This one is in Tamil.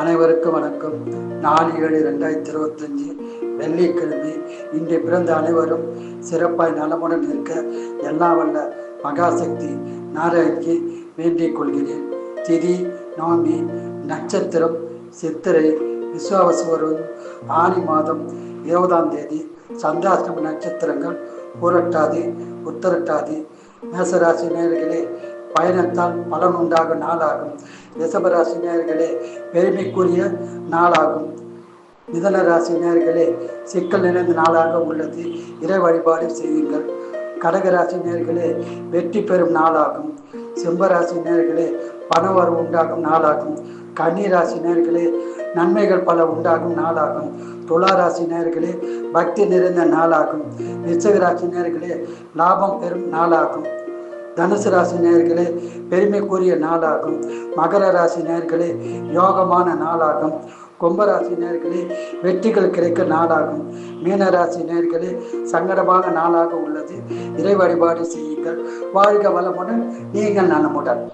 அனைவருக்கும் வணக்கம். நாலு ஏழு ரெண்டாயிரத்தி இருபத்தஞ்சி வெள்ளிக்கிழமை இன்று பிறந்த அனைவரும் சிறப்பாய் நலமுடன் இருக்க எல்லா வல்ல மகாசக்தி நாராயணிக்கு வேண்டிக் கொள்கிறேன். திதி நவமி நட்சத்திரம் சித்திரை விஸ்வாவசுவரும் ஆணி மாதம் இருபதாம் தேதி சந்திராஷ்டம நட்சத்திரங்கள் புரட்டாதி உத்தரட்டாதி மேசராசி நேர்களே பயணத்தால் பலன் உண்டாகும் நாளாகும். ரிஷபராசி நேர்களே பெருமைக்குரிய நாளாகும். மிதன ராசி நேர்களே சிக்கல் நிறைந்த நாளாக உள்ளது. இறை வழிபாடு செய்யுங்கள். கடகராசி நேர்களே வெற்றி பெறும் நாளாகும். சிம்பராசி நேர்களே பணவரவு உண்டாகும் நாளாகும். கன்னிராசி நேர்களே நன்மைகள் பல உண்டாகும் நாளாகும். துளாராசி நேர்களே பக்தி நிறைந்த நாளாகும். விருச்சகராசி நேர்களே லாபம் பெறும் நாளாகும். தனுசு ராசி நேர்களே பெருமைக்குரிய நாளாகும். மகர ராசி நேர்களே யோகமான நாளாகும். கும்பராசி நேர்களே வெற்றிகள் கிடைக்க நாளாகும். மீனராசி நேர்களே சங்கடமான நாளாக உள்ளது. இறை வழிபாடு செய்யுங்கள். வாழ்க வளமுடன் நீங்கள் நலமுடன்.